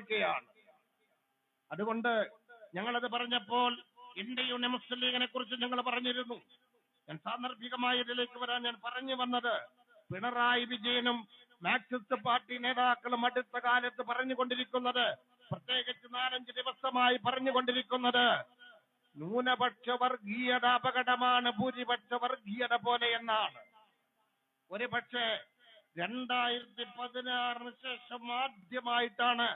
നടന്നുകൊണ്ടിരിക്കുകയാണ് അതുകൊണ്ട് ഞങ്ങളത് പറഞ്ഞപ്പോൾ ഇന്ത്യയുടെ മുസ്ലിം ലീഗിനെ കുറിച്ച് ഞങ്ങൾ പറഞ്ഞിരുന്നു. ഞാൻ സാന്ദർഭികമായ ഇതിലേക്ക് വരാൻ ഞാൻ പറഞ്ഞു വന്നത് പിണറായി വിജയനും മാർക്സിസ്റ്റ് പാർട്ടി നേതാക്കളും അടുത്ത കാലത്ത് പറഞ്ഞുകൊണ്ടിരിക്കുന്നത് പ്രത്യേകിച്ച് നാലഞ്ച് ദിവസമായി പറഞ്ഞുകൊണ്ടിരിക്കുന്നത് ന്യൂനപക്ഷ വർഗീയത അപകടമാണ് ഭൂരിപക്ഷ വർഗീയത പോലെ എന്നാണ്. ഒരു പക്ഷേ രണ്ടായിരത്തി പതിനാറിന് ശേഷം ആദ്യമായിട്ടാണ്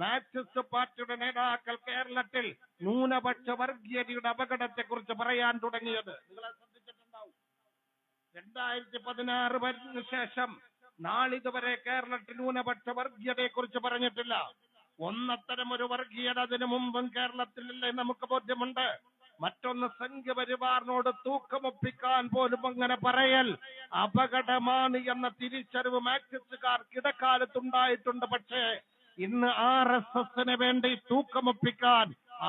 മാർക്സിസ്റ്റ് പാർട്ടിയുടെ നേതാക്കൾ കേരളത്തിൽ ന്യൂനപക്ഷ വർഗീയതയുടെ അപകടത്തെ കുറിച്ച് പറയാൻ തുടങ്ങിയത്. നിങ്ങളെ ശ്രദ്ധിച്ചിട്ടുണ്ടാവും. രണ്ടായിരത്തി പതിനാറ് വരുന്ന ശേഷം നാളിതുവരെ കേരളത്തിൽ ന്യൂനപക്ഷ വർഗീയതയെ കുറിച്ച് പറഞ്ഞിട്ടില്ല. ഒന്നത്തരം ഒരു വർഗീയത അതിനു മുമ്പും കേരളത്തിലില്ലേ നമുക്ക് ബോധ്യമുണ്ട്. മറ്റൊന്ന് സംഘപരിവാറിനോട് തൂക്കമൊപ്പിക്കാൻ പോലും അങ്ങനെ പറയൽ അപകടമാണ് എന്ന തിരിച്ചറിവ് മാർക്സിസ്റ്റുകാർക്ക് ഇടക്കാലത്തുണ്ടായിട്ടുണ്ട്. പക്ഷേ ഇന്ന് ആർ എസ് എസിന് വേണ്ടി തൂക്കമൊപ്പിക്കാൻ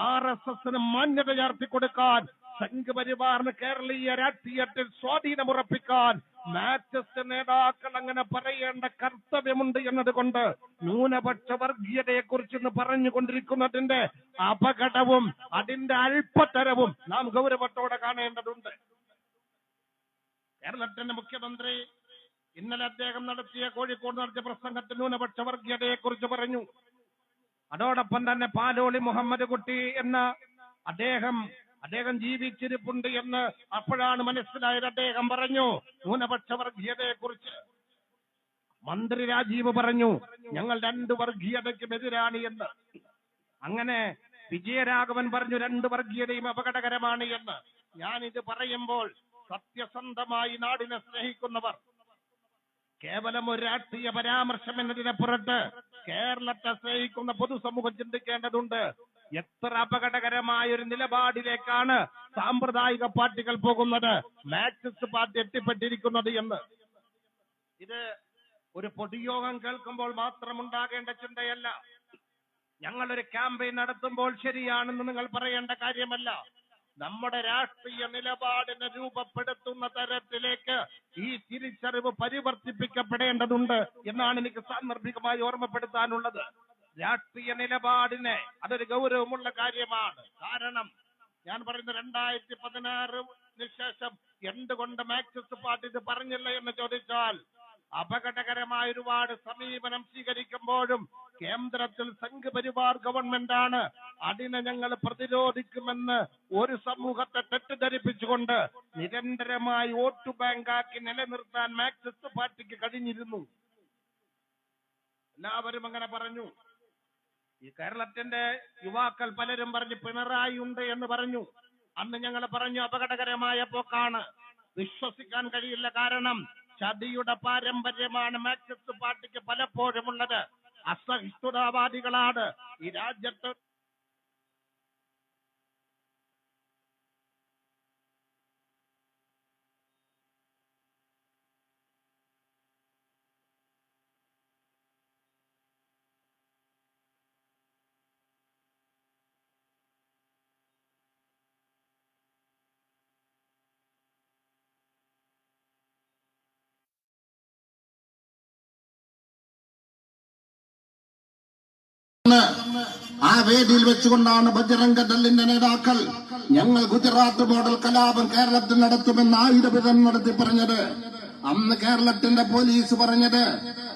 ആർ എസ് എസിന് മാന്യത ഉയർത്തി കൊടുക്കാൻ സംഘപരിവാറിന് കേരളീയ രാഷ്ട്രീയത്തിൽ സ്വാധീനമുറപ്പിക്കാൻ മാർക്സിസ്റ്റ് നേതാക്കൾ അങ്ങനെ പറയേണ്ട കർത്തവ്യമുണ്ട് എന്നതുകൊണ്ട് ന്യൂനപക്ഷ വർഗീയതയെ കുറിച്ച് ഇന്ന് പറഞ്ഞുകൊണ്ടിരിക്കുന്നതിന്റെ അപകടവും അതിന്റെ അല്പതരവും നാം ഗൗരവത്തോടെ കാണേണ്ടതുണ്ട്. കേരളത്തിന്റെ മുഖ്യമന്ത്രി ഇന്നലെ അദ്ദേഹം നടത്തിയ കോഴിക്കോട് നടത്തിയ പ്രസംഗത്തിൽ ന്യൂനപക്ഷ വർഗീയതയെ കുറിച്ച് പറഞ്ഞു. അതോടൊപ്പം തന്നെ പാലോളി മുഹമ്മദ് കുട്ടി എന്ന അദ്ദേഹം അദ്ദേഹം ജീവിച്ചിരിപ്പുണ്ട് എന്ന് അപ്പോഴാണ് മനസ്സിലായത്. അദ്ദേഹം പറഞ്ഞു ന്യൂനപക്ഷ വർഗീയതയെ കുറിച്ച് മന്ത്രി രാജീവ് പറഞ്ഞു ഞങ്ങൾ രണ്ട് വർഗീയതയ്ക്കും എതിരാണ് എന്ന്. അങ്ങനെ വിജയരാഘവൻ പറഞ്ഞു രണ്ട് വർഗീയതയും അപകടകരമാണ് എന്ന്. ഞാൻ ഇത് പറയുമ്പോൾ സത്യസന്ധമായി നാടിനെ സ്നേഹിക്കുന്നവർ കേവലം ഒരു രാഷ്ട്രീയ പരാമർശം എന്നതിനപ്പുറത്ത് കേരളത്തെ സ്നേഹിക്കുന്ന പൊതുസമൂഹം ചിന്തിക്കേണ്ടതുണ്ട്. എത്ര അപകടകരമായ ഒരു നിലപാടിലേക്കാണ് സാമ്പ്രദായിക പാർട്ടികൾ പോകുന്നത്? മാർക്സിസ്റ്റ് പാർട്ടി എത്തിപ്പെട്ടിരിക്കുന്നത് എന്ന്. ഇത് ഒരു പൊതുയോഗം കേൾക്കുമ്പോൾ മാത്രം ഉണ്ടാകേണ്ട ചിന്തയല്ല. ഞങ്ങളൊരു ക്യാമ്പയിൻ നടത്തുമ്പോൾ ശരിയാണെന്ന് നിങ്ങൾ പറയേണ്ട കാര്യമല്ല. നമ്മുടെ രാഷ്ട്രീയ നിലപാടിനെ രൂപപ്പെടുത്തുന്ന തരത്തിലേക്ക് ഈ തിരിച്ചറിവ് പരിവർത്തിപ്പിക്കപ്പെടേണ്ടതുണ്ട് എന്നാണ് എനിക്ക് സാന്ദർഭികമായി ഓർമ്മപ്പെടുത്താനുള്ളത്. രാഷ്ട്രീയ നിലപാടിനെ അതൊരു ഗൗരവമുള്ള കാര്യമാണ്. കാരണം ഞാൻ പറയുന്ന രണ്ടായിരത്തി പതിനാറിന് ശേഷം എന്തുകൊണ്ട് മാക്സിസ്റ്റ് പാർട്ടി ഇത് പറഞ്ഞില്ല എന്ന് ചോദിച്ചാൽ അപകടകരമായ ഒരുപാട് സമീപനം സ്വീകരിക്കുമ്പോഴും കേന്ദ്രത്തിൽ സംഘപരിവാർ ഗവൺമെന്റ് ആണ് അതിനെ ഞങ്ങൾ പ്രതിരോധിക്കുമെന്ന് ഒരു സമൂഹത്തെ തെറ്റിദ്ധരിപ്പിച്ചുകൊണ്ട് നിരന്തരമായി വോട്ട് ബാങ്കാക്കി നിലനിർത്താൻ മാർക്സിസ്റ്റ് പാർട്ടിക്ക് കഴിഞ്ഞിരുന്നു. എല്ലാവരും അങ്ങനെ പറഞ്ഞു. ഈ കേരളത്തിന്റെ യുവാക്കൾ പലരും പറഞ്ഞു പിണറായി ഉണ്ട് എന്ന് പറഞ്ഞു. അന്ന് ഞങ്ങൾ പറഞ്ഞു അപകടകരമായ പോക്കാണ്. വിശ്വസിക്കാൻ കഴിയില്ല. കാരണം ചതിയുടെ പാരമ്പര്യമാണ് മാർക്സിസ്റ്റ് പാർട്ടിക്ക് പലപ്പോഴും ഉള്ളത് അസഹിഷ്ണുതാവാദികളാണ്. ഈ രാജ്യത്ത് എന്ന് ആ വേദിയിൽ വെച്ചുകൊണ്ടാണ് ബജ്രംഗ ദളിന്റെ നേതാക്കൾ ഞങ്ങൾ ഗുജറാത്ത് മോഡൽ കലാപം കേരളത്തിൽ നടത്തുമെന്ന് ആയുധവിധം നടത്തി പറഞ്ഞത്. അന്ന് കേരളത്തിന്റെ പോലീസ് പറഞ്ഞത്.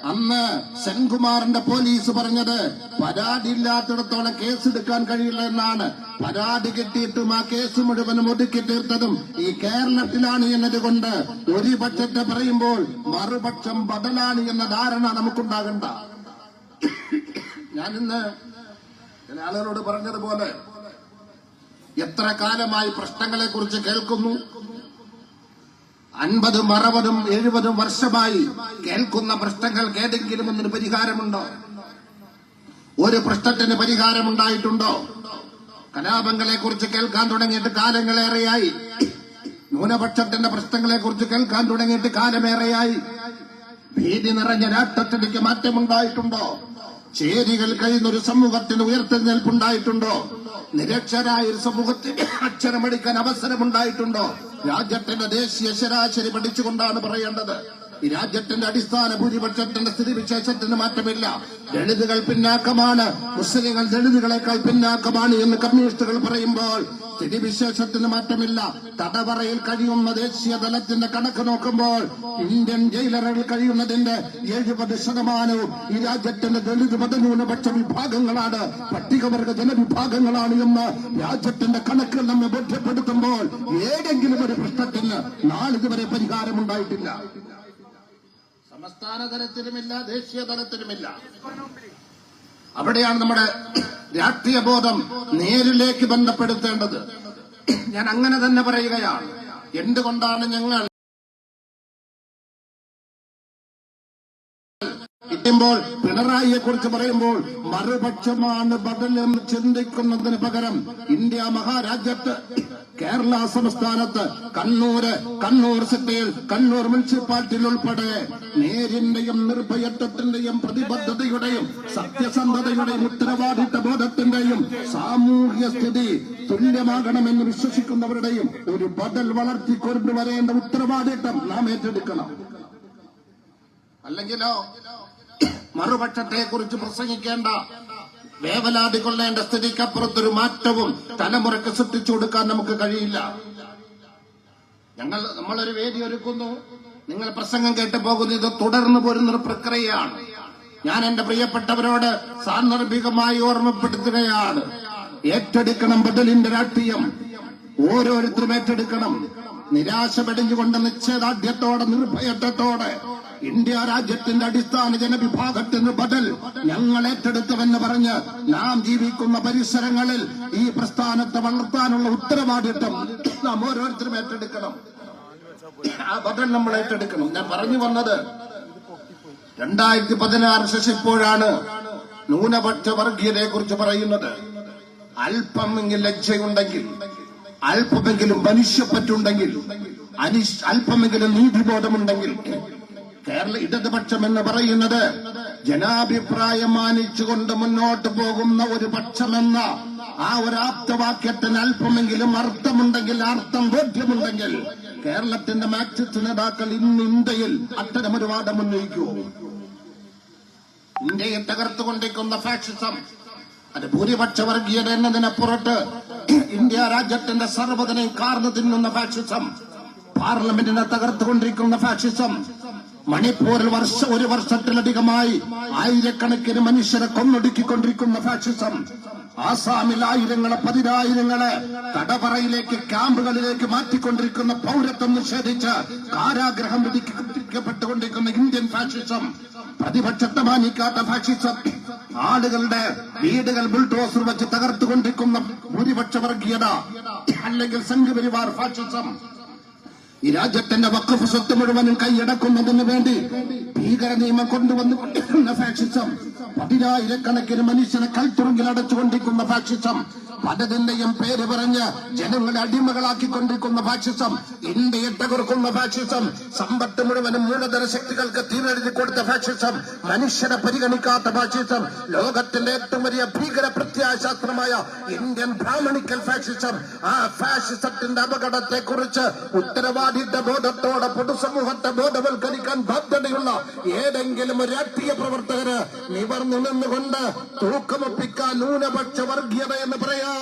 അന്ന് സെൻകുമാറിന്റെ പോലീസ് പറഞ്ഞത്. പരാതി ഇല്ലാത്തിടത്തോളം കേസെടുക്കാൻ കഴിയില്ല എന്നാണ്. പരാതി കിട്ടിയിട്ടും ആ കേസ് മുഴുവനും ഒതുക്കി തീർത്തതും ഈ കേരളത്തിലാണ് എന്നതുകൊണ്ട് ഒരു പക്ഷത്തെ പറയുമ്പോൾ മറുപക്ഷം ബദലാണ് എന്ന ധാരണ നമുക്കുണ്ടാകണ്ട. ഞാനിന്ന് ചില ആളുകളോട് പറഞ്ഞതുപോലെ എത്ര കാലമായി പ്രശ്നങ്ങളെ കുറിച്ച് കേൾക്കുന്നു? അൻപതും അറുപതും എഴുപതും വർഷമായി കേൾക്കുന്ന പ്രശ്നങ്ങൾക്ക് ഏതെങ്കിലും ഒന്നിന് പരിഹാരമുണ്ടോ? ഒരു പ്രശ്നത്തിന് പരിഹാരമുണ്ടായിട്ടുണ്ടോ? കലാപങ്ങളെ കുറിച്ച് കേൾക്കാൻ തുടങ്ങിയിട്ട് കാലങ്ങളേറെയായി. ന്യൂനപക്ഷത്തിന്റെ പ്രശ്നങ്ങളെ കുറിച്ച് കേൾക്കാൻ തുടങ്ങിയിട്ട് കാലമേറെയായി. ഭീതി നിറഞ്ഞ രാഷ്ട്രത്തിലേക്ക് മാറ്റമുണ്ടായിട്ടുണ്ടോ? ചേരികൾ കഴിയുന്ന ഒരു സമൂഹത്തിന് ഉയർത്തെഴുന്നേൽപ്പുണ്ടായിട്ടുണ്ടോ? നിരക്ഷരായ ഒരു സമൂഹത്തിന് അക്ഷരമടിക്കാൻ അവസരമുണ്ടായിട്ടുണ്ടോ? രാജ്യത്തിന്റെ ദേശീയ ശരാശരി പഠിച്ചുകൊണ്ടാണ് പറയേണ്ടത്. ഈ രാജ്യത്തിന്റെ അടിസ്ഥാന ഭൂരിപക്ഷത്തിന്റെ സ്ഥിതിവിശേഷത്തിന് മാറ്റമില്ല. ദളിതുകൾ പിന്നാക്കമാണ്. മുസ്ലിങ്ങൾ ദളിതുകളെക്കാൾ പിന്നാക്കമാണ് എന്ന് കമ്മ്യൂണിസ്റ്റുകൾ പറയുമ്പോൾ സ്ഥിതിവിശേഷത്തിന് മാറ്റമില്ല. തടവറയിൽ കഴിയുന്ന ദേശീയ തലത്തിന്റെ കണക്ക് നോക്കുമ്പോൾ ഇന്ത്യൻ ജയിലറുകൾ കഴിയുന്നതിന്റെ എഴുപത് ശതമാനവും ഈ രാജ്യത്തിന്റെ ദളിത് മതന്യൂനപക്ഷ വിഭാഗങ്ങളാണ് പട്ടികവർഗ ജനവിഭാഗങ്ങളാണ് എന്ന് രാജ്യത്തിന്റെ കണക്ക് നമ്മെ ബോധ്യപ്പെടുത്തുമ്പോൾ ഏതെങ്കിലും ഒരു പ്രശ്നത്തിന് നാളിതുവരെ പരിഹാരമുണ്ടായിട്ടില്ല. സംസ്ഥാന തലത്തിലുമില്ല ദേശീയ തലത്തിലുമില്ല. അവിടെയാണ് നമ്മുടെ രാഷ്ട്രീയ ബോധം നേരിലേക്ക് ബന്ധപ്പെടുത്തേണ്ടത്. ഞാൻ അങ്ങനെ തന്നെ പറയുകയാണ്. എന്തുകൊണ്ടാണ് ഞങ്ങൾ പറയുമ്പോൾ പിണറായിയെ കുറിച്ച് പറയുമ്പോൾ മറുപക്ഷമാണ് ബദലും ചിന്തിക്കുന്നതിന് പകരം ഇന്ത്യ മഹാരാജ്യത്ത് കേരള സംസ്ഥാനത്ത് കണ്ണൂര് കണ്ണൂർ സിറ്റിയിൽ കണ്ണൂർ മുനിസിപ്പാലിറ്റിയിൽ ഉൾപ്പെടെ നേരിന്റെയും നിർഭയത്വത്തിന്റെയും പ്രതിബദ്ധതയുടെയും സത്യസന്ധതയുടെയും ഉത്തരവാദിത്ത ബോധത്തിന്റെയും സാമൂഹ്യ സ്ഥിതി തുല്യമാകണമെന്ന് വിശ്വസിക്കുന്നവരുടെയും ഒരു ബദൽ വളർത്തിക്കൊണ്ടുവരേണ്ട ഉത്തരവാദിത്തം നാം ഏറ്റെടുക്കണം. അല്ലെങ്കിലോ മറുപക്ഷത്തെ കുറിച്ച് പ്രസംഗിക്കേണ്ട. വേവലാതി കൊള്ളേണ്ട സ്ഥിതിക്കപ്പുറത്തൊരു മാറ്റവും തലമുറയ്ക്ക് സൃഷ്ടിച്ചു കൊടുക്കാൻ നമുക്ക് കഴിയില്ല. ഞങ്ങൾ നമ്മളൊരു വേദി ഒരുക്കുന്നു. നിങ്ങൾ പ്രസംഗം കേട്ട് പോകുന്നു ഇത് തുടർന്നു പോരുന്നൊരു പ്രക്രിയയാണ്. ഞാൻ എന്റെ പ്രിയപ്പെട്ടവരോട് സാന്ദർഭികമായി ഓർമ്മപ്പെടുത്തുകയാണ്. ഏറ്റെടുക്കണം ബദലിന്റെ രാഷ്ട്രീയം. ഓരോരുത്തരും ഏറ്റെടുക്കണം. നിരാശ പെടിഞ്ഞുകൊണ്ട് നിശ്ചയദാർഢ്യത്തോടെ നിർഭയത്വത്തോടെ ഇന്ത്യ രാജ്യത്തിന്റെ അടിസ്ഥാന ജനവിഭാഗത്തിന് ബദൽ ഞങ്ങൾ ഏറ്റെടുത്തുവെന്ന് പറഞ്ഞ് നാം ജീവിക്കുന്ന പരിസരങ്ങളിൽ ഈ പ്രസ്ഥാനത്തെ വളർത്താനുള്ള ഉത്തരവാദിത്വം നാം ഓരോരുത്തരും ഏറ്റെടുക്കണം. ആ ബദൽ നമ്മൾ ഏറ്റെടുക്കണം. ഞാൻ പറഞ്ഞു വന്നത് രണ്ടായിരത്തി പതിനാറ് ശേഷിപ്പോഴാണ് ന്യൂനപക്ഷ വർഗീയതയെ കുറിച്ച് പറയുന്നത് അല്പമെങ്കിൽ ലജ്ജയുണ്ടെങ്കിൽ അല്പമെങ്കിലും മനുഷ്യപ്പറ്റുണ്ടെങ്കിൽ അല്പമെങ്കിലും നീതിബോധമുണ്ടെങ്കിൽ കേരള ഇടതുപക്ഷം എന്ന് പറയുന്നത് ജനാഭിപ്രായം മാനിച്ചുകൊണ്ട് മുന്നോട്ട് പോകുന്ന ഒരു പക്ഷമെന്ന ആ ഒരു ആപ്തവാക്യത്തിന് അല്പമെങ്കിലും അർത്ഥമുണ്ടെങ്കിൽ അർത്ഥം ബോധ്യമുണ്ടെങ്കിൽ കേരളത്തിന്റെ മാക്സിസ്റ്റ് നേതാക്കൾ ഇന്ന് ഇന്ത്യയിൽ അത്തരമൊരു വാദം ഉന്നയിക്കൂ. ഇന്ത്യയെ തകർത്തുകൊണ്ടിരിക്കുന്ന ഫാഷിസം അത് ഭൂരിപക്ഷ വർഗീയത എന്നതിനപ്പുറത്ത് ഇന്ത്യ രാജ്യത്തിന്റെ സർവതനെയും കാർന്നു തിന്നുന്ന ഫാഷിസം പാർലമെന്റിനെ തകർത്തുകൊണ്ടിരിക്കുന്ന ഫാഷിസം മണിപ്പൂരിൽ വർഷ ഒരു വർഷത്തിലധികമായി ആയിരക്കണക്കിന് മനുഷ്യരെ കൊന്നൊടുക്കിക്കൊണ്ടിരിക്കുന്ന ഫാഷിസം ആസാമിൽ ആയിരങ്ങളെ പതിനായിരങ്ങളെ തടവറയിലേക്ക് ക്യാമ്പുകളിലേക്ക് മാറ്റിക്കൊണ്ടിരിക്കുന്ന പൗരത്വം നിഷേധിച്ച് കാരാഗ്രഹം വിധിക്കപ്പെട്ടുകൊണ്ടിരിക്കുന്ന ഇന്ത്യൻ ഫാഷിസം പ്രതിപക്ഷത്തെ മാനിക്കാത്ത ഫാഷിസം ആളുകളുടെ വീടുകൾ ബുൾഡോസർ വെച്ച് തകർത്തുകൊണ്ടിരിക്കുന്ന ഭൂരിപക്ഷ വർഗീയത അല്ലെങ്കിൽ സംഘപരിവാർ ഫാഷിസം ഈ രാജ്യത്തിന്റെ വക്കഫ് സ്വത്ത് മുഴുവനും കൈയടക്കുന്നതിന് വേണ്ടി ഭീകര നിയമം കൊണ്ടുവന്നുകൊണ്ടിരിക്കുന്ന ഫാക്ഷിസം പതിനായിരക്കണക്കിന് മനുഷ്യനെ കൽത്തുറുങ്കിൽ അടച്ചുകൊണ്ടിരിക്കുന്ന ഫാഷിസം പലതിന്റെയും പേര് പറഞ്ഞ് ജനങ്ങളെ അടിമകളാക്കിക്കൊണ്ടിരിക്കുന്ന ഫാഷിസം ഇന്ത്യയെ തകർക്കുന്ന ഫാഷിസം സമ്പത്ത് മുഴുവനും മൂലധന ശക്തികൾക്ക് തീരെഴുതി കൊടുത്ത ഫാഷിസം മനുഷ്യരെ പരിഗണിക്കാത്ത ഫാഷിസം ലോകത്തിന്റെ ഏറ്റവും വലിയ ഭീകര പ്രത്യയശാസ്ത്രമായ ഇന്ത്യൻ ബ്രാഹ്മണിക്കൽ ഫാഷിസം ആ ഫാഷിസത്തിന്റെ അപകടത്തെ കുറിച്ച് ഉത്തരവാദിത്ത ബോധത്തോടെ പൊതുസമൂഹത്തെ ബോധവൽക്കരിക്കാൻ ബാധ്യതയുള്ള ഏതെങ്കിലും രാഷ്ട്രീയ പ്രവർത്തകര് നിവർന്നു നിന്നുകൊണ്ട് തൂക്കമൊപ്പിക്കാൻ ന്യൂനപക്ഷ വർഗീയത എന്ന് പറയാൻ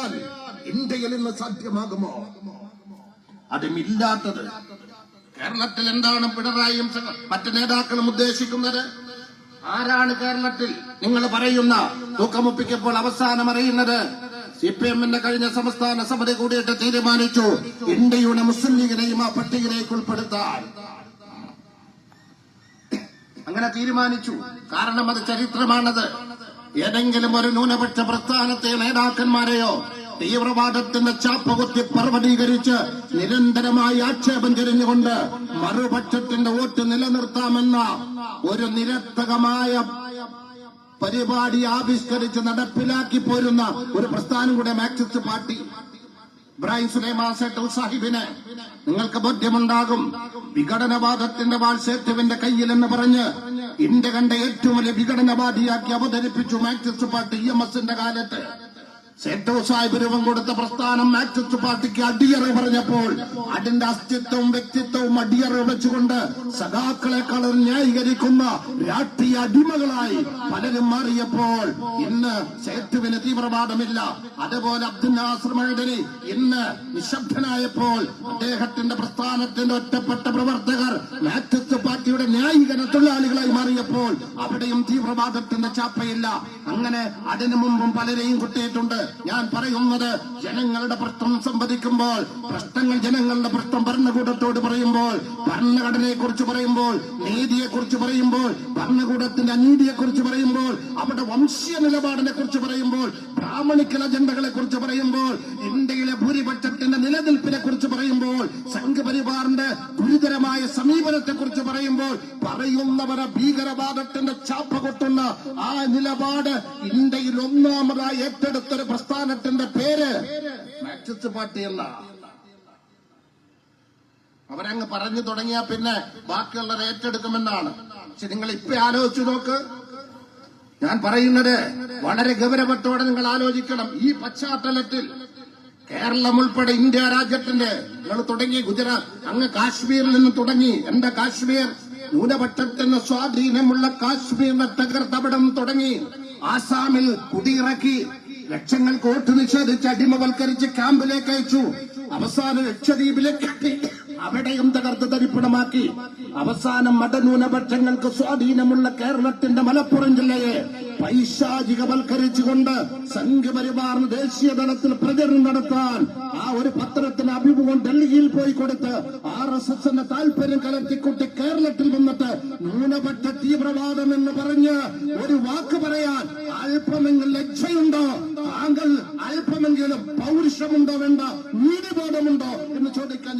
ഇന്ത്യയിൽ ഇന്ന് സാധ്യമാകുമോ? അതുമില്ലാത്തത് കേരളത്തിൽ എന്താണ് പിണറായിയും മറ്റു മറ്റ് നേതാക്കളും ഉദ്ദേശിക്കുന്നത്? ആരാണ് കേരളത്തിൽ നിങ്ങൾ പറയുന്ന തൂക്കമൊപ്പിക്കപ്പോൾ അവസാനം അറിയുന്നത്? സി പി എമ്മിന്റെ കഴിഞ്ഞ സംസ്ഥാന സമിതി കൂടിയിട്ട് തീരുമാനിച്ചു ഇന്ത്യയുടെ മുസ്ലിം ലീഗിനെയും ആ പട്ടികയിലേക്ക് ഉൾപ്പെടുത്താൻ. അങ്ങനെ തീരുമാനിച്ചു. കാരണം അത് ചരിത്രമാണത്. ഏതെങ്കിലും ഒരു ന്യൂനപക്ഷ പ്രസ്ഥാനത്തെ നേതാക്കന്മാരെയോ തീവ്രവാദത്തിന്റെ ചാപ്പകുത്തി പർവതീകരിച്ച് നിരന്തരമായി ആക്ഷേപം തിരിഞ്ഞുകൊണ്ട് മറുപക്ഷത്തിന്റെ വോട്ട് നിലനിർത്താമെന്ന ഒരു നിരത്തകമായ പരിപാടി ആവിഷ്കരിച്ച് നടപ്പിലാക്കി പോരുന്ന ഒരു പ്രസ്ഥാനം കൂടെ മാർക്സിസ്റ്റ് പാർട്ടി. ഇബ്രാഹിം സുലൈമാ സേട്ടൽ സാഹിബിന് നിങ്ങൾക്ക് ബോധ്യമുണ്ടാകും. വിഘടനവാദത്തിന്റെ വാത്സേത്വവിന്റെ കയ്യിലെന്ന് പറഞ്ഞ് ഇന്ത്യ കണ്ട ഏറ്റവും വലിയ വിഘടനവാദിയാക്കി അവതരിപ്പിച്ചു മാർക്സിസ്റ്റ് പാർട്ടി ഇ എം എസിന്റെ കാലത്ത്. സേട്ടോ സാഹിബ് രൂപം കൊടുത്ത പ്രസ്ഥാനം മാക്സിസ്റ്റ് പാർട്ടിക്ക് അടിയറ പറഞ്ഞപ്പോൾ അതിന്റെ അസ്തിത്വവും വ്യക്തിത്വവും അടിയറ വെച്ചുകൊണ്ട് സഖാക്കളെ സഖാക്കളെക്കാൾ ന്യായീകരിക്കുന്ന രാഷ്ട്രീയ അടിമകളായി പലരും മാറിയപ്പോൾ ഇന്ന് സേറ്റുവിന് തീവ്രവാദമില്ല. അതുപോലെ അബ്ദുൽ നാസർ ഇന്ന് നിശബ്ദനായപ്പോൾ അദ്ദേഹത്തിന്റെ പ്രസ്ഥാനത്തിന്റെ ഒറ്റപ്പെട്ട പ്രവർത്തകർ മാക്സിസ്റ്റ് പാർട്ടിയുടെ ന്യായീകരണ തൊഴിലാളികളായി മാറിയപ്പോൾ അവിടെയും തീവ്രവാദത്തിന്റെ ചാപ്പയില്ല. അങ്ങനെ അതിനു മുമ്പും പലരെയും കുട്ടിയിട്ടുണ്ട്. ഞാൻ പറയുന്നത് ജനങ്ങളുടെ പ്രശ്നം സംവദിക്കുമ്പോൾ പ്രശ്നങ്ങൾ ജനങ്ങളുടെ പ്രശ്നം ഭരണകൂടത്തോട് പറയുമ്പോൾ ഭരണഘടനയെ കുറിച്ച് പറയുമ്പോൾ നീതിയെ കുറിച്ച് പറയുമ്പോൾ ഭരണകൂടത്തിന്റെ അനീതിയെ കുറിച്ച് പറയുമ്പോൾ അവരുടെ വംശീയ നിലപാടിനെ കുറിച്ച് പറയുമ്പോൾ ബ്രാഹ്മണിക്കൽ അജണ്ടകളെ കുറിച്ച് പറയുമ്പോൾ ഇന്ത്യയിലെ ഭൂരിപക്ഷത്തിന്റെ നിലനിൽപ്പിനെ കുറിച്ച് പറയുമ്പോൾ സംഘപരിവാറിന്റെ ഗുരുതരമായ സമീപനത്തെ കുറിച്ച് പറയുമ്പോൾ പറയുന്നവരെ ഭീകരവാദത്തിന്റെ ചാപ്പ കൊട്ടുന്ന ആ നിലപാട് ഇന്ത്യയിൽ ഒന്നാമതായി ഏറ്റെടുത്തൊരു പ്രസ്ഥാനത്തിന്റെ പേര് പാർട്ടി എന്ന. അവരങ്ങ് പറഞ്ഞു തുടങ്ങിയാൽ പിന്നെ ബാക്കിയുള്ളവരെ ഏറ്റെടുക്കുമെന്നാണ്. പക്ഷെ നിങ്ങൾ ഇപ്പൊ ആലോചിച്ചു നോക്ക്. ഞാൻ പറയുന്നത് വളരെ ഗൗരവത്തോടെ നിങ്ങൾ ആലോചിക്കണം. ഈ പശ്ചാത്തലത്തിൽ കേരളം ഉൾപ്പെടെ ഇന്ത്യ രാജ്യത്തിന്റെ നിങ്ങൾ തുടങ്ങി ഗുജറാത്ത് അങ്ങ് കാശ്മീരിൽ നിന്ന് തുടങ്ങി. എന്റെ കാശ്മീർ ന്യൂനപക്ഷത്തിന് സ്വാധീനമുള്ള കാശ്മീരിനെ തകർത്തവിടം തുടങ്ങി. ആസാമിൽ കുടിയിറക്കി ലക്ഷങ്ങൾ കോട്ട് നിഷേധിച്ച് അടിമവൽക്കരിച്ച് ക്യാമ്പിലേക്ക് അയച്ചു. അവസാന ലക്ഷദ്വീപിലേക്ക് അവിടെയും തകർത്ത് തരിപ്പണമാക്കി. അവസാനം മതന്യൂനപക്ഷങ്ങൾക്ക് സ്വാധീനമുള്ള കേരളത്തിന്റെ മലപ്പുറം ജില്ലയെ പൈശാചികവൽക്കരിച്ചുകൊണ്ട് സംഘപരിവാറിന് ദേശീയ തലത്തിൽ പ്രചരണം നടത്താൻ ആ ഒരു പത്രത്തിന് അഭിമുഖം ഡൽഹിയിൽ പോയി കൊടുത്ത് ആർ എസ് എസിന്റെ താല്പര്യം കലർത്തിക്കൊണ്ട് കേരളത്തിൽ വന്നിട്ട് ന്യൂനപക്ഷ തീവ്രവാദം എന്ന് പറഞ്ഞ് ഒരു വാക്ക് പറയാൻ അല്പമെങ്കിലും ലജ്ജയുണ്ടോ? താങ്കൾ അല്പമെങ്കിലും പൗരുഷമുണ്ടോ വേണ്ട? നീതിബോധമുണ്ടോ? എന്ന് ചോദിക്കാൻ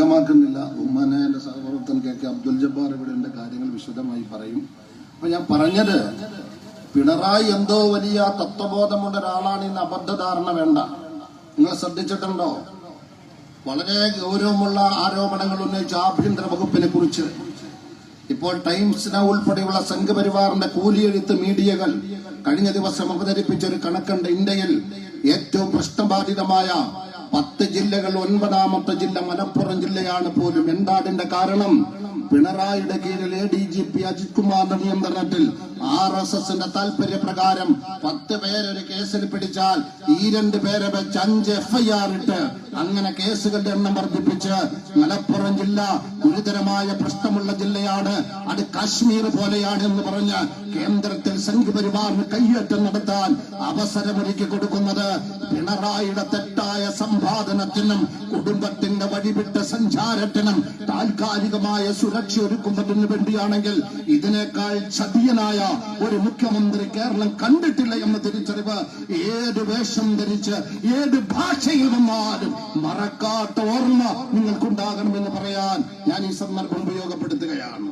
ദീർഘമാക്കുന്നില്ല ഉമ്മനെ എന്റെ സഹപ്രവർത്തൻ കെ കെ അബ്ദുൽ ജബ്ബാർ ഇവിടെ എന്റെ കാര്യങ്ങൾ വിശദമായി പറയും. അപ്പൊ ഞാൻ പറഞ്ഞത് പിണറായി എന്തോ വലിയ തത്വബോധമുള്ള ഒരാളാണ് ഇന്ന് അബദ്ധധാരണ വേണ്ട. നിങ്ങൾ ശ്രദ്ധിച്ചിട്ടുണ്ടോ? വളരെ ഗൗരവമുള്ള ആരോപണങ്ങൾ ഉന്നയിച്ച ആഭ്യന്തര വകുപ്പിനെ കുറിച്ച്. ഇപ്പോൾ ടൈംസിനെ ഉൾപ്പെടെയുള്ള സംഘപരിവാറിന്റെ കൂലിയെഴുത്ത് മീഡിയകൾ കഴിഞ്ഞ ദിവസം അവതരിപ്പിച്ച ഒരു കണക്കുണ്ട്. ഇന്ത്യയിൽ ഏറ്റവും പ്രശ്നബാധിതമായ പത്ത് ജില്ലകൾ ഒൻപതാമത്തെ ജില്ല മലപ്പുറം ജില്ലയാണ് പോലും. എന്താടിന്റെ കാരണം? പിണറായിയുടെ കീഴിൽ A D G P Ajith കുമാറിന്റെ നിയന്ത്രണത്തിൽ ആർ എസ് എസിന്റെ താല്പര്യ പ്രകാരം പത്ത് പേരൊരു കേസിൽ പിടിച്ചാൽ ഈ രണ്ട് പേരെ വെച്ച് അഞ്ച് എഫ്ഐആർ ഇട്ട് അങ്ങനെ കേസുകളുടെ എണ്ണം വർദ്ധിപ്പിച്ച് മലപ്പുറം ജില്ല ഗുരുതരമായ പ്രശ്നമുള്ള ജില്ലയാണ്. അത് കാശ്മീർ പോലെയാണ് എന്ന് പറഞ്ഞ് കേന്ദ്രത്തിൽ സംഘപരിവാറിന് കയ്യേറ്റം നടത്താൻ അവസരമൊരുക്കി കൊടുക്കുന്നത്. പിണറായിയുടെ തെറ്റായ സമ്പാദനത്തിനും കുടുംബത്തിന്റെ വഴിവിട്ട സഞ്ചാരത്തിനും താൽക്കാലികമായ സുരക്ഷ ഒരുക്കുന്നതിന് വേണ്ടിയാണെങ്കിൽ ഇതിനേക്കാൾ ചതിയനായ ഒരു മുഖ്യമന്ത്രി കേരളം കണ്ടിട്ടില്ല എന്ന തിരിച്ചറിവ് ഏത് വേഷം ധരിച്ച് ഏത് ഭാഷയിൽ വന്നാലും മറക്കാത്ത ഓർമ്മ നിങ്ങൾക്കുണ്ടാകണമെന്ന് പറയാൻ ഞാൻ ഈ സന്ദർഭം ഉപയോഗപ്പെടുത്തുകയാണ്.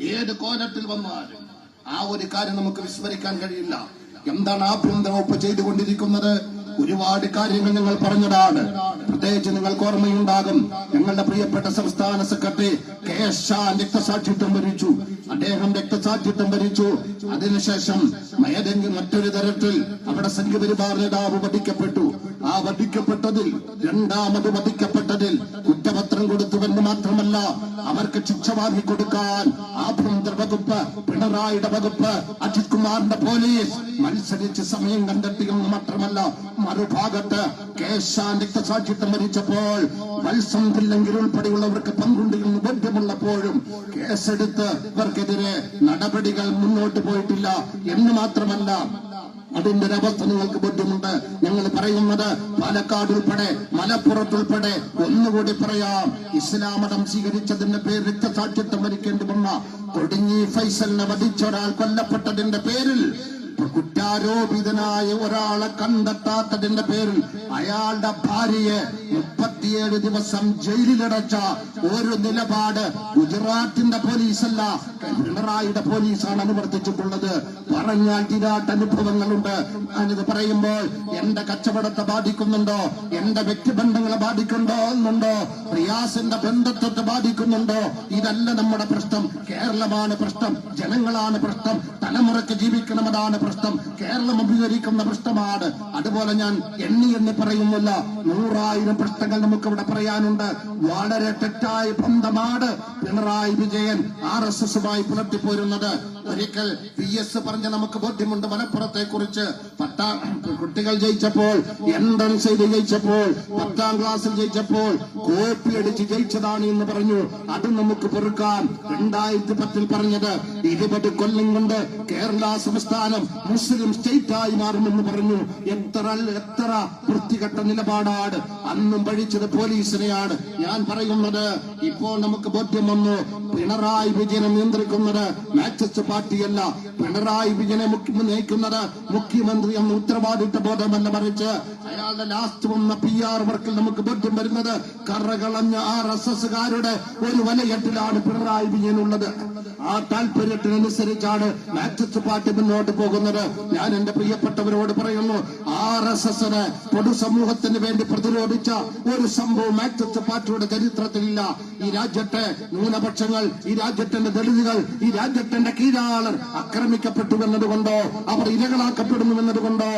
ഏത് കോലത്തിൽ വന്നാലും ആ ഒരു കാര്യം നമുക്ക് വിസ്മരിക്കാൻ കഴിയില്ല. എന്താണ് ആഭ്യന്തര വകുപ്പ് ചെയ്തുകൊണ്ടിരിക്കുന്നത്? ഒരുപാട് കാര്യങ്ങൾ ഞങ്ങൾ പറഞ്ഞതാണ്. പ്രത്യേകിച്ച് നിങ്ങൾക്ക് ഓർമ്മയുണ്ടാകും ഞങ്ങളുടെ പ്രിയപ്പെട്ട സംസ്ഥാന സെക്രട്ടറി കെ എസ് ഷാ രക്തസാക്ഷിത്വം ഭരിച്ചു അദ്ദേഹം രക്തസാക്ഷിത്വം ഭരിച്ചു അതിനുശേഷം ഏതെങ്കിലും മറ്റൊരു തരത്തിൽ അവിടെ സംഘപരിവാർ നേതാവ് വധിക്കപ്പെട്ടു. ആ വധിക്കപ്പെട്ടതിൽ രണ്ടാമത് വധിക്കപ്പെട്ടതിൽ കുറ്റപത്രം കൊടുത്തുവെന്ന് മാത്രമല്ല അവർക്ക് ശിക്ഷ വാങ്ങി കൊടുക്കാൻ ആഭ്യന്തര വകുപ്പ് പിണറായിയുടെ വകുപ്പ് അജിത് കുമാറിന്റെ പോലീസ് മത്സരിച്ച് സമയം കണ്ടെത്തിയെന്ന് മാത്രമല്ല മറുഭാഗത്ത് കേശാൻ രക്തസാക്ഷിത്വം മരിച്ചപ്പോൾ വത്സന്തില്ലെങ്കിൽ ഉൾപ്പെടെയുള്ളവർക്ക് പങ്കുണ്ട് എന്ന് ബോധ്യമുള്ളപ്പോഴും കേസെടുത്ത് ഇവർക്കെതിരെ നടപടികൾ മുന്നോട്ട് പോയിട്ടില്ല എന്ന് മാത്രമല്ല അതിന്റെ ഒരവസ്ഥ നിങ്ങൾക്ക് ബുദ്ധിമുട്ട്. ഞങ്ങൾ പറയുന്നത് പാലക്കാട് ഉൾപ്പെടെ മലപ്പുറത്ത് ഉൾപ്പെടെ ഒന്നുകൂടി പറയാം. ഇസ്ലാമതം സ്വീകരിച്ചതിന്റെ പേര് രക്തസാക്ഷിത്വം വരിക്കേണ്ടി വന്ന കൊടിഞ്ഞി ഫൈസലിനെ വധിച്ച ഒരാൾ കൊല്ലപ്പെട്ടതിന്റെ പേരിൽ കുറ്റാരോപിതനായ ഒരാളെ കണ്ടെത്താത്തതിന്റെ പേരിൽ അയാളുടെ ഭാര്യയെ മുപ്പത്തിയേഴ് ദിവസം ജയിലിലടച്ച ഒരു നിലപാട് ഗുജറാത്തിന്റെ പോലീസല്ല. പിണറായിയുടെ പോലീസാണ് അനുവർത്തിച്ചിട്ടുള്ളത്. പറഞ്ഞാൽ തീരാട്ട് അനുഭവങ്ങളുണ്ട്. ഞാനിത് പറയുമ്പോൾ എന്റെ കച്ചവടത്തെ ബാധിക്കുന്നുണ്ടോ? എന്റെ വ്യക്തിബന്ധങ്ങളെ ബാധിക്കുന്നുണ്ടോ റിയാസിന്റെ ബന്ധത്വത്തെ ബാധിക്കുന്നുണ്ടോ? ഇതല്ല നമ്മുടെ പ്രശ്നം. കേരളമാണ് പ്രശ്നം. ജനങ്ങളാണ് പ്രശ്നം. തലമുറയ്ക്ക് ജീവിക്കണമെന്നാണ് പ്രശ്നം. കേരളം അഭിമുഖീകരിക്കുന്ന പ്രശ്നമാണ്. അതുപോലെ ഞാൻ എണ്ണി എന്ന് പറയുന്നില്ല. നൂറായിരം പ്രശ്നങ്ങൾ നമുക്ക് ഇവിടെ പറയാനുണ്ട്. വളരെ തെറ്റായ ബന്ധമാണ് പിണറായി വിജയൻ ആർ എസ് എസുമായി പുലർത്തിപ്പോരുന്നത്. ഒരിക്കൽ പി എസ് പറഞ്ഞ നമുക്ക് ബോധ്യമുണ്ട് മലപ്പുറത്തെ കുറിച്ച് പത്താം കുട്ടികൾ ജയിച്ചപ്പോൾ എൻട്രൻസ് ചെയ്ത് ജയിച്ചപ്പോൾ പത്താം ക്ലാസ്സിൽ ജയിച്ചപ്പോൾ കോപ്പി അടിച്ച് ജയിച്ചതാണ് എന്ന് പറഞ്ഞു. അത് നമുക്ക് പൊറുക്കാം രണ്ടായിരത്തി പത്തിൽ പറഞ്ഞത് ഇരുപത് കൊല്ലം കൊണ്ട് കേരള സംസ്ഥാനം മുസ്ലിം സ്റ്റേറ്റ് ആയി മാറുമെന്ന് പറഞ്ഞു. എത്ര എത്ര വൃത്തികെട്ട നിലപാടാണ് അന്നും പഴിച്ചത് പോലീസിനെയാണ് ഞാൻ പറയുന്നത്. ഇപ്പോൾ നമുക്ക് ബോധ്യം വന്നു പിണറായി വിജയനെ നിയന്ത്രിക്കുന്നത് മാക്സിസ്റ്റ് പാർട്ടിയല്ല. പിണറായി വിജയനെ നയിക്കുന്നത് മുഖ്യമന്ത്രി എന്ന ഉത്തരവാദിത്ത ബോധമല്ല മറിച്ച് അയാളുടെ ലാസ്റ്റ് വന്ന പി ആർ വർക്കിൽ നമുക്ക് ബോധ്യം വരുന്നത് കറകളഞ്ഞ ആർ എസ് എസുകാരുടെ ഒരു വലയെട്ടിലാണ് പിണറായി വിജയൻ ഉള്ളത്. ആ താല്പര്യത്തിനനുസരിച്ചാണ് മാക്സിസ്റ്റ് പാർട്ടി മുന്നോട്ട് പോകുന്നത്. ഞാൻ എന്റെ പ്രിയപ്പെട്ടവരോട് പറയുന്നു ആർ എസ് എസിന് പൊതുസമൂഹത്തിന് വേണ്ടി പ്രതിരോധിച്ച ഒരു സംഭവം ആക്ടത്തെ പാർട്ടിയുടെ ചരിത്രത്തിലില്ല. ഈ രാജ്യത്തെ ന്യൂനപക്ഷങ്ങൾ ഈ രാജ്യത്തിന്റെ ദളിതുകൾ ഈ രാജ്യത്തിന്റെ കീഴാളർ ആക്രമിക്കപ്പെട്ടു എന്നതുകൊണ്ടോ അവർ ഇരകളാക്കപ്പെടുന്നു എന്നതുകൊണ്ടോ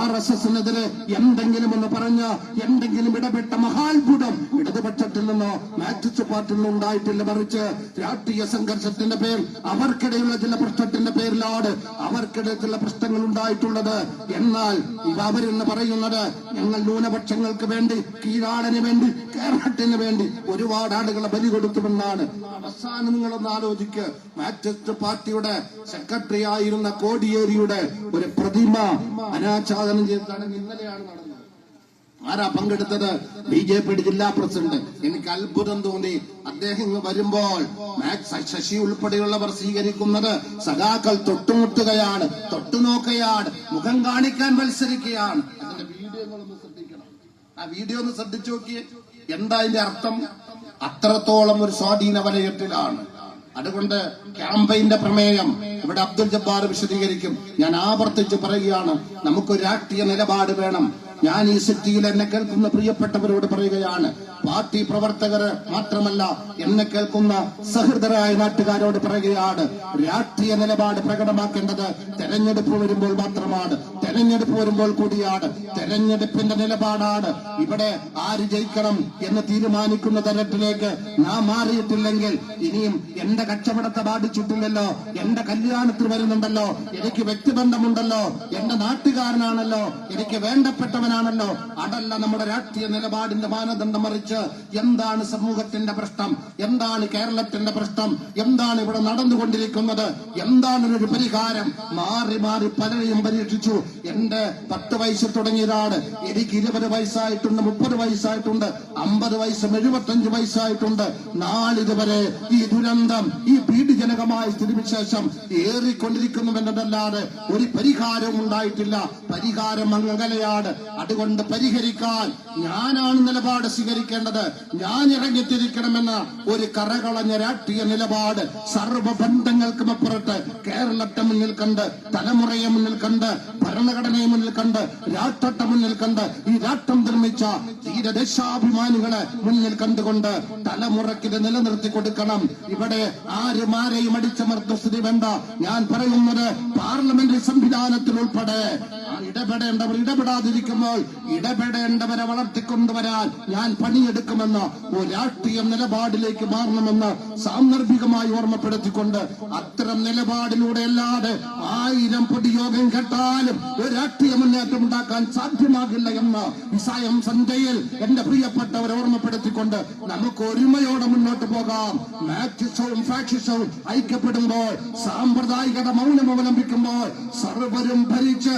ആർ എസ് എസിനെതിരെ എന്തെങ്കിലും എന്ന് പറഞ്ഞ് എന്തെങ്കിലും ഇടപെട്ട മഹാത്ഭുതം ഇടതുപക്ഷത്തിൽ നിന്നോ മാക്സിസ്റ്റ് പാർട്ടിൽ നിന്നോ ഉണ്ടായിട്ടില്ല മറിച്ച് രാഷ്ട്രീയ സംഘർഷത്തിന്റെ പേരിൽ അവർക്കിടയിലുള്ള ചില പ്രശ്നത്തിന്റെ പേരിലാണ് അവർക്കിടയിൽ ചില പ്രശ്നങ്ങൾ ഉണ്ടായിട്ടുള്ളത്. എന്നാൽ അവരെന്ന് പറയുന്നത് ഞങ്ങൾ ന്യൂനപക്ഷങ്ങൾക്ക് വേണ്ടി കീഴാടന് വേണ്ടി കേരളത്തിന് വേണ്ടി ഒരുപാട് ആളുകളെ ബലി കൊടുത്തുമെന്നാണ് അവസാനം നിങ്ങളൊന്ന് ആലോചിക്ക്. മാറ്റസ്റ്റ് പാർട്ടിയുടെ സെക്രട്ടറി ആയിരുന്ന കോടിയേരിയുടെ ഒരു പ്രതിമ അനാച്ഛാദനം ചെയ്തതാണ് ഇന്നലെയാണ് നടന്നത്. ആരാ പങ്കെടുത്തത്? ബി ജെ പിയുടെ ജില്ലാ പ്രസിഡന്റ്. എനിക്ക് അത്ഭുതം തോന്നി. അദ്ദേഹം വരുമ്പോൾ മാക്സ് ശശി ഉൾപ്പെടെയുള്ളവർ സ്വീകരിക്കുന്നത് സഖാക്കൾ തൊട്ടുമുട്ടുകയാണ് തൊട്ടുനോക്കുകയാണ് മുഖം കാണിക്കാൻ മത്സരിക്കുകയാണ്. അതിന്റെ വീഡിയോ നിങ്ങളൊന്ന് ശ്രദ്ധിക്കണം ആ വീഡിയോ ഒന്ന് ശ്രദ്ധിച്ചു നോക്കിയേ. എന്താ അതിന്റെ അർത്ഥം? അത്രത്തോളം ഒരു സ്വാധീന വലയത്തിലാണ്. അതുകൊണ്ട് ക്യാമ്പയിന്റെ പ്രമേയം ഇവിടെ അബ്ദുൽ ജബ്ബാർ വിശദീകരിക്കും. ഞാൻ ആവർത്തിച്ച് പറയുകയാണ് നമുക്ക് രാഷ്ട്രീയ നിലപാട് വേണം. ഞാൻ ഈ സിറ്റിയിൽ എന്നെ കേൾക്കുന്ന പ്രിയപ്പെട്ടവരോട് പറയുകയാണ് പാർട്ടി പ്രവർത്തകർ മാത്രമല്ല എന്നെ കേൾക്കുന്ന സഹൃദരായ നാട്ടുകാരോട് പറയുകയാണ് രാഷ്ട്രീയ നിലപാട് പ്രകടമാക്കേണ്ടത് തെരഞ്ഞെടുപ്പ് വരുമ്പോൾ മാത്രമാണ്. തെരഞ്ഞെടുപ്പ് വരുമ്പോൾ കൂടിയാണ്. തെരഞ്ഞെടുപ്പിന്റെ നിലപാടാണ്. ഇവിടെ ആര് ജയിക്കണം എന്ന് തീരുമാനിക്കുന്ന തരത്തിലേക്ക് നാം മാറിയിട്ടില്ലെങ്കിൽ ഇനിയും എന്റെ കച്ചവടത്തെ ബാധിച്ചിട്ടില്ലല്ലോ. എന്റെ കല്യാണത്തിൽ വരുന്നുണ്ടല്ലോ. എനിക്ക് വ്യക്തിബന്ധമുണ്ടല്ലോ. എന്റെ നാട്ടുകാരനാണല്ലോ. എനിക്ക് വേണ്ടപ്പെട്ടവനാണല്ലോ. അതല്ല നമ്മുടെ രാഷ്ട്രീയ നിലപാടിന്റെ മാനദണ്ഡം മറിച്ച് എന്താണ് സമൂഹത്തിന്റെ പ്രശ്നം? എന്താണ് കേരളത്തിന്റെ പ്രശ്നം? എന്താണ് ഇവിടെ നടന്നുകൊണ്ടിരിക്കുന്നത്? എന്താണ് ഒരു പരിഹാരം? മാറി മാറി പലരെയും പരീക്ഷിച്ചു. എന്റെ പത്ത് വയസ്സ് തുടങ്ങിയതാണ്. എനിക്ക് ഇരുപത് വയസ്സായിട്ടുണ്ട് മുപ്പത് വയസ്സായിട്ടുണ്ട് അമ്പത് വയസ്സും എഴുപത്തഞ്ച് വയസ്സായിട്ടുണ്ട്. നാളിതുവരെ ഈ ദുരന്തം ഈ പീഡിജനകമായ സ്ഥിതിവിശേഷം ഏറിക്കൊണ്ടിരിക്കുന്നുവെന്നതല്ലാതെ ഒരു പരിഹാരവും ഉണ്ടായിട്ടില്ല. പരിഹാരം മംഗലയാണ് അതുകൊണ്ട് പരിഹരിക്കാൻ ഞാനാണ് നിലപാട് സ്വീകരിക്കേണ്ടത്. ഞാൻ ഇറങ്ങിത്തിരിക്കണമെന്ന ഒരു കറകളഞ്ഞ രാഷ്ട്രീയ നിലപാട് സർവബന്ധങ്ങൾക്കും അപ്പുറത്ത് കേരളത്തെ മുന്നിൽ കണ്ട് തലമുറയെ മുന്നിൽ കണ്ട് ഭരണ ഭരണഘടനയെ മുന്നിൽ കണ്ട് രാഷ്ട്രത്തെ മുന്നിൽ കണ്ട് ഈ രാഷ്ട്രം നിർമ്മിച്ച ധീരദേശാഭിമാനികളെ മുന്നിൽ കണ്ടുകൊണ്ട് തലമുറക്കിനെ നിലനിർത്തി കൊടുക്കണം. ഇവിടെ ആരും ആരെയും അടിച്ചമർത്ത സ്ഥിതി വേണ്ട. ഞാൻ പറയുന്നത് പാർലമെന്ററി സംവിധാനത്തിൽ ഉൾപ്പെടെ ഇടപെടേണ്ടവർ ഇടപെടാതിരിക്കുമ്പോൾ ഇടപെടേണ്ടവരെ വളർത്തിക്കൊണ്ടുവരാൻ ഞാൻ പണിയെടുക്കുമെന്ന് ഒരു രാഷ്ട്രീയ നിലപാടിലേക്ക് മാറണമെന്ന് സാന്ദർഭികമായി ഓർമ്മപ്പെടുത്തിക്കൊണ്ട് അത്തരം നിലപാടിലൂടെ അല്ലാതെ ആയിരം പൊടിയോഗം കേട്ടാലും ഒരു രാഷ്ട്രീയ മുന്നേറ്റം ഉണ്ടാക്കാൻ സാധ്യമാകില്ല എന്ന് വിസായം സഞ്ജയിൽ എന്റെ പ്രിയപ്പെട്ടവരെ ഓർമ്മപ്പെടുത്തിക്കൊണ്ട് നമുക്ക് ഒരുമയോടെ മുന്നോട്ട് പോകാം. മാറ്റിസവും ഫാക്ഷിസവും ഐക്യപ്പെടുമ്പോൾ സാമ്പ്രദായികത മൗനം അവലംബിക്കുമ്പോൾ സർവരും ഭരിച്ച്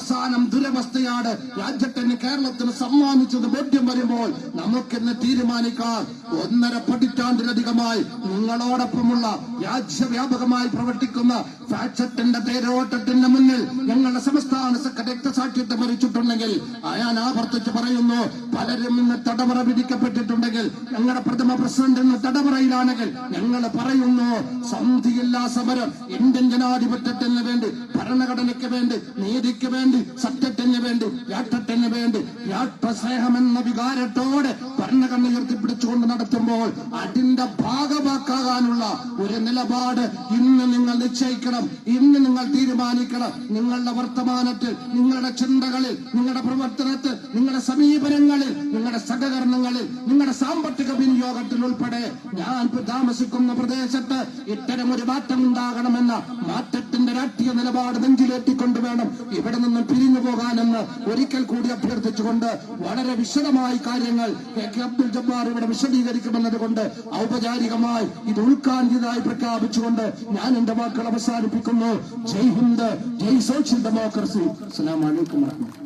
അവസാനം ദുരവസ്ഥയാണ്. രാജ്യത്തിന് കേരളത്തിന് സമ്മാനിച്ചത് ബോധ്യം വരുമ്പോൾ നമുക്കിന്ന് തീരുമാനിക്കാം. ഒന്നര പതിറ്റാണ്ടിലധികമായി നിങ്ങളോടൊപ്പമുള്ള രാജ്യവ്യാപകമായി പ്രവർത്തിക്കുന്ന ഫാക്ഷത്തിന്റെ പേരോട്ടത്തിന്റെ മുന്നിൽ ഞങ്ങളുടെ സംസ്ഥാന രക്തസാക്ഷ്യത്തെ മരിച്ചിട്ടുണ്ടെങ്കിൽ അയാൻ ആവർത്തിച്ച് പറയുന്നു പലരും ഇന്ന് തടവറ വിധിക്കപ്പെട്ടിട്ടുണ്ടെങ്കിൽ ഞങ്ങളുടെ പ്രഥമ പ്രസിഡന്റ് ഇന്ന് തടവറയിലാണെങ്കിൽ ഞങ്ങൾ പറയുന്നു സന്ധിയില്ലാ സമരം ഇന്ത്യൻ ജനാധിപത്യത്തിന് വേണ്ടി ഭരണഘടനയ്ക്ക് വേണ്ടി നീതിക്ക് വേണ്ടി സത്യത്തിന് വേണ്ടി രാഷ്ട്രത്തിന് വേണ്ടി. രാഷ്ട്രസ്നേഹമെന്ന വികാരത്തോടെ ഭരണഘടന ഉയർത്തിപ്പിടിച്ചുകൊണ്ട് നടത്തുമ്പോൾ അതിന്റെ ഭാഗമാക്കാനുള്ള ഒരു നിലപാട് ഇന്ന് നിങ്ങൾ നിശ്ചയിക്കണം ഇന്ന് നിങ്ങൾ തീരുമാനിക്കണം. നിങ്ങളുടെ വർത്തമാനത്തിൽ നിങ്ങളുടെ ചിന്തകളിൽ നിങ്ങളുടെ പ്രവർത്തനത്തിൽ നിങ്ങളുടെ സമീപനങ്ങളിൽ നിങ്ങളുടെ സഹകരണങ്ങളിൽ നിങ്ങളുടെ സാമ്പത്തിക വിനിയോഗത്തിൽ ഉൾപ്പെടെ ഞാൻ താമസിക്കുന്ന പ്രദേശത്ത് ഇത്തരം ഒരു മാറ്റം ഉണ്ടാകണമെന്ന മാറ്റത്തിന്റെ രാഷ്ട്രീയ നിലപാട് നെഞ്ചിലേറ്റിക്കൊണ്ട് വേണം. ഇവിടെ നിന്നും പിരിഞ്ഞു പോകാനെന്ന് ഒരിക്കൽ കൂടി അഭ്യർത്ഥിച്ചുകൊണ്ട് വളരെ വിശദമായി കാര്യങ്ങൾ കെ കെ അബ്ദുൽ ജബ്ബാർ ഇവിടെ വിശദീകരിക്കുമെന്നത് കൊണ്ട് ഔപചാരികമായി ഇത് ഉൾക്കാന്തിയതായി പ്രഖ്യാപിച്ചുകൊണ്ട് ഞാൻ എന്റെ വാക്കുകൾ അവസാനിപ്പിക്കുന്നു. Jai Hind Jai social democracy. അസ്സലാമു അലൈക്കും വറഹ്മത്തുള്ളാഹി